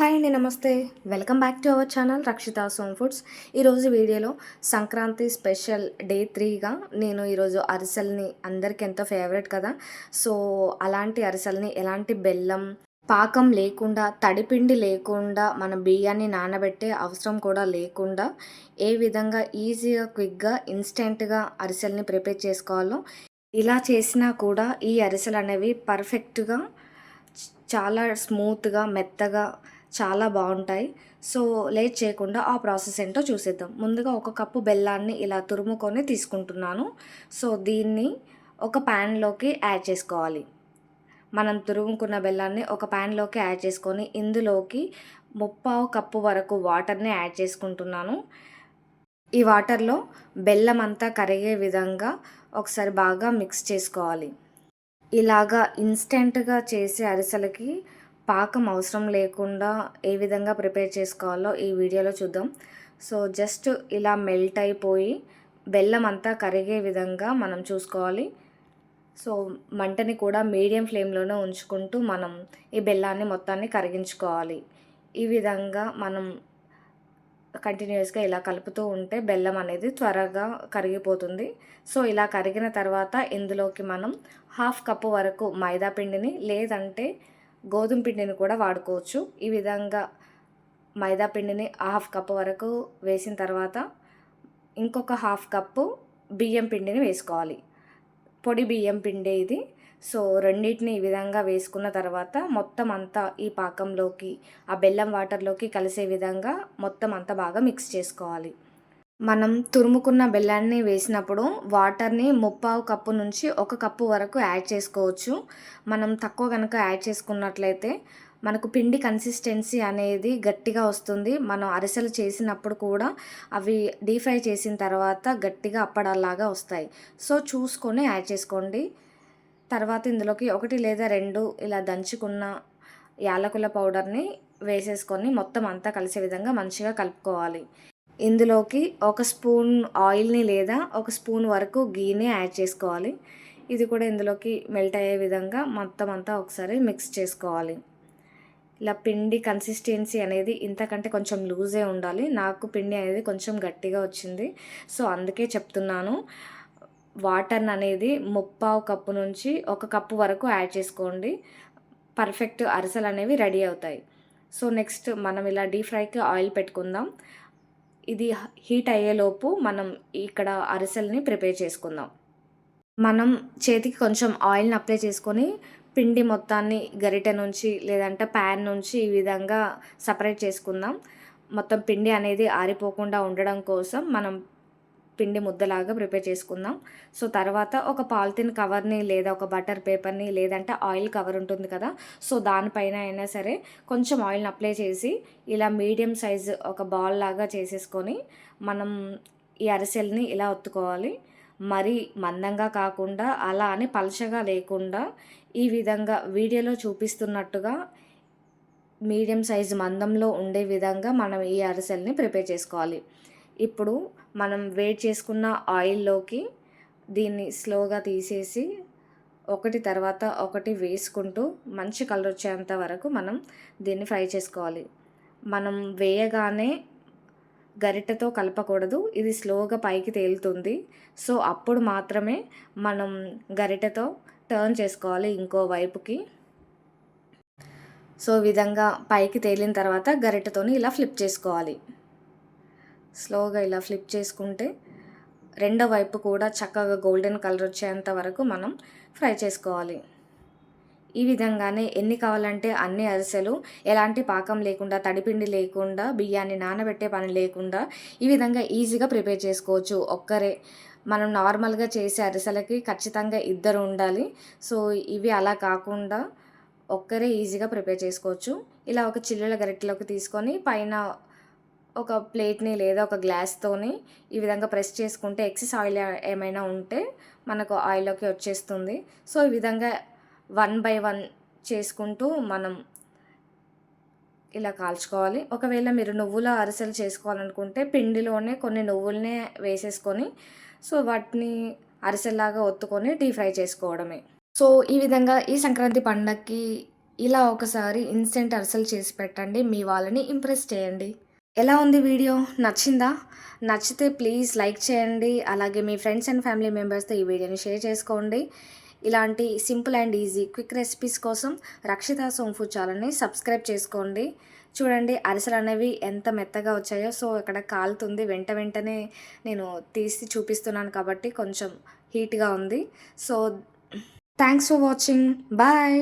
Hi అండి నమస్తే. Welcome back to our channel Rakshitha Som foods. ఈరోజు వీడియోలో సంక్రాంతి స్పెషల్ డే త్రీగా నేను ఈరోజు అరిసెల్ని అందరికీ ఎంతో ఫేవరెట్ కదా. సో అలాంటి అరిసెల్ని ఎలాంటి బెల్లం పాకం లేకుండా తడిపిండి లేకుండా మన బియ్యాన్ని నానబెట్టే అవసరం కూడా లేకుండా ఏ విధంగా ఈజీగా క్విక్గా ఇన్స్టెంట్గా అరిసెల్ని ప్రిపేర్ చేసుకోవాలో ఇలా చేసినా కూడా ఈ అరిసెలు అనేవి పర్ఫెక్ట్గా చాలా స్మూత్గా మెత్తగా చాలా బాగుంటాయి. సో లేట్ చేయకుండా ఆ ప్రాసెస్ ఏంటో చూసేద్దాం. ముందుగా ఒక కప్పు బెల్లాన్ని ఇలా తురుముకొని తీసుకుంటున్నాను. సో దీన్ని ఒక ప్యాన్లోకి యాడ్ చేసుకోవాలి. మనం తురుముకున్న బెల్లాన్ని ఒక ప్యాన్లోకి యాడ్ చేసుకొని ఇందులోకి ముప్పావు కప్పు వరకు వాటర్ని యాడ్ చేసుకుంటున్నాను. ఈ వాటర్లో బెల్లం అంతా కరిగే విధంగా ఒకసారి బాగా మిక్స్ చేసుకోవాలి. ఇలాగా ఇన్స్టెంట్గా చేసే అరిసెలకి పాకం అవసరం లేకుండా ఏ విధంగా ప్రిపేర్ చేసుకోవాలో ఈ వీడియోలో చూద్దాం. సో జస్ట్ ఇలా మెల్ట్ అయిపోయి బెల్లం అంతా కరిగే విధంగా మనం చూసుకోవాలి. సో మంటని కూడా మీడియం ఫ్లేమ్లోనే ఉంచుకుంటూ మనం ఈ బెల్లాన్ని మొత్తాన్ని కరిగించుకోవాలి. ఈ విధంగా మనం కంటిన్యూస్గా ఇలా కలుపుతూ ఉంటే బెల్లం అనేది త్వరగా కరిగిపోతుంది. సో ఇలా కరిగిన తర్వాత ఇందులోకి మనం హాఫ్ కప్పు వరకు మైదా పిండిని లేదంటే గోధుమ పిండిని కూడా వాడుకోవచ్చు. ఈ విధంగా మైదా పిండిని హాఫ్ కప్ వరకు వేసిన తర్వాత ఇంకొక హాఫ్ కప్పు బియ్యం పిండిని వేసుకోవాలి. పొడి బియ్యం పిండి ఇది. సో రెండింటిని ఈ విధంగా వేసుకున్న తర్వాత మొత్తం అంతా ఈ పాకంలోకి ఆ బెల్లం వాటర్లోకి కలిసే విధంగా మొత్తం అంతా బాగా మిక్స్ చేసుకోవాలి. మనం తురుముకున్న బెల్లాన్ని వేసినప్పుడు వాటర్ని ముప్పావు కప్పు నుంచి ఒక కప్పు వరకు యాడ్ చేసుకోవచ్చు. మనం తక్కువ కనుక యాడ్ చేసుకున్నట్లయితే మనకు పిండి కన్సిస్టెన్సీ అనేది గట్టిగా వస్తుంది. మనం అరిసెలు చేసినప్పుడు కూడా అవి డీప్ ఫ్రై చేసిన తర్వాత గట్టిగా అప్పడాలాగా వస్తాయి. సో చూసుకొని యాడ్ చేసుకోండి. తర్వాత ఇందులోకి ఒకటి లేదా రెండు ఇలా దంచుకున్న యాలకుల పౌడర్ని వేసేసుకొని మొత్తం అంతా కలిసే విధంగా మంచిగా కలుపుకోవాలి. ఇందులోకి ఒక స్పూన్ ఆయిల్ని లేదా ఒక స్పూన్ వరకు గీని యాడ్ చేసుకోవాలి. ఇది కూడా ఇందులోకి మెల్ట్ అయ్యే విధంగా మొత్తం అంతా ఒకసారి మిక్స్ చేసుకోవాలి. ఇలా పిండి కన్సిస్టెన్సీ అనేది ఇంతకంటే కొంచెం లూజే ఉండాలి. నాకు పిండి అనేది కొంచెం గట్టిగా వచ్చింది. సో అందుకే చెప్తున్నాను. వాటర్ అనేది ముప్పావు కప్పు నుంచి ఒక కప్పు వరకు యాడ్ చేసుకోండి. పర్ఫెక్ట్ అరిసెలు అనేవి రెడీ అవుతాయి. సో నెక్స్ట్ మనం ఇలా డీప్ ఫ్రైకి ఆయిల్ పెట్టుకుందాం. ఇది హీట్ అయ్యేలోపు మనం ఇక్కడ అరిసెల్ని ప్రిపేర్ చేసుకుందాం. మనం చేతికి కొంచెం ఆయిల్ని అప్లై చేసుకొని పిండి మొత్తాన్ని గరిటె నుంచి లేదంటే ప్యాన్ నుంచి ఈ విధంగా సపరేట్ చేసుకుందాం. మొత్తం పిండి అనేది ఆరిపోకుండా ఉండడం కోసం మనం పిండి ముద్దలాగా ప్రిపేర్ చేసుకుందాం. సో తర్వాత ఒక పాలిథిన్ కవర్ని లేదా ఒక బటర్ పేపర్ని లేదంటే ఆయిల్ కవర్ ఉంటుంది కదా సో దానిపైన అయినా సరే కొంచెం ఆయిల్ని అప్లై చేసి ఇలా మీడియం సైజ్ ఒక బాల్ లాగా చేసేసుకొని మనం ఈ అరిసెల్ని ఇలా ఒత్తుకోవాలి. మరి మందంగా కాకుండా అలా అని పలచగా లేకుండా ఈ విధంగా వీడియోలో చూపిస్తున్నట్టుగా మీడియం సైజు మందంలో ఉండే విధంగా మనం ఈ అరిసెల్ని ప్రిపేర్ చేసుకోవాలి. ఇప్పుడు మనం వేడి చేసుకున్న ఆయిల్లోకి దీన్ని స్లోగా తీసేసి ఒకటి తర్వాత ఒకటి వేసుకుంటూ మంచి కలర్ వచ్చేంత వరకు మనం దీన్ని ఫ్రై చేసుకోవాలి. మనం వేయగానే గరిటెతో కలపకూడదు. ఇది స్లోగా పైకి తేలుతుంది. సో అప్పుడు మాత్రమే మనం గరిటెతో టర్న్ చేసుకోవాలి ఇంకో వైపుకి. సో విధంగా పైకి తేలిన తర్వాత గరిటెతోని ఇలా ఫ్లిప్ చేసుకోవాలి. స్లోగా ఇలా ఫ్లిప్ చేసుకుంటే రెండో వైపు కూడా చక్కగా గోల్డెన్ కలర్ వచ్చేంత వరకు మనం ఫ్రై చేసుకోవాలి. ఈ విధంగానే ఎన్ని కావాలంటే అన్ని అరిసెలు ఎలాంటి పాకం లేకుండా తడిపిండి లేకుండా బియ్యాన్ని నానబెట్టే పని లేకుండా ఈ విధంగా ఈజీగా ప్రిపేర్ చేసుకోవచ్చు. ఒక్కరే మనం నార్మల్గా చేసే అరిసెలకి ఖచ్చితంగా ఇద్దరు ఉండాలి. సో ఇవి అలా కాకుండా ఒక్కరే ఈజీగా ప్రిపేర్ చేసుకోవచ్చు. ఇలా ఒక చిల్లుల గరిటెలోకి తీసుకొని పైన ఒక ప్లేట్ని లేదా ఒక గ్లాస్తోని ఈ విధంగా ప్రెస్ చేసుకుంటే ఎక్సెస్ ఆయిల్ ఏమైనా ఉంటే మనకు ఆయిల్లోకి వచ్చేస్తుంది. సో ఈ విధంగా వన్ బై వన్ చేసుకుంటూ మనం ఇలా కాల్చుకోవాలి. ఒకవేళ మీరు నువ్వుల అరిసెలు చేసుకోవాలనుకుంటే పిండిలోనే కొన్ని నువ్వులనే వేసేసుకొని సో వాటిని అరిసెల్లాగా ఒత్తుకొని డీప్ ఫ్రై చేసుకోవడమే. సో ఈ విధంగా ఈ సంక్రాంతి పండగకి ఇలా ఒకసారి ఇన్స్టెంట్ అరిసెలు చేసి పెట్టండి. మీ వాళ్ళని ఇంప్రెస్ చేయండి. ఎలా ఉంది వీడియో? నచ్చిందా? నచ్చితే ప్లీజ్ లైక్ చేయండి. అలాగే మీ ఫ్రెండ్స్ అండ్ ఫ్యామిలీ మెంబర్స్తో ఈ వీడియోని షేర్ చేసుకోండి. ఇలాంటి simple and easy quick recipes కోసం రక్షిత సోమ్ ఫుడ్ ఛానల్ని సబ్స్క్రైబ్ చేసుకోండి. చూడండి అరిసెలు అనేవి ఎంత మెత్తగా వచ్చాయో. సో ఇక్కడ కాలుతుంది. వెంట వెంటనే నేను తీసి చూపిస్తున్నాను కాబట్టి కొంచెం హీట్గా ఉంది. So thanks for watching bye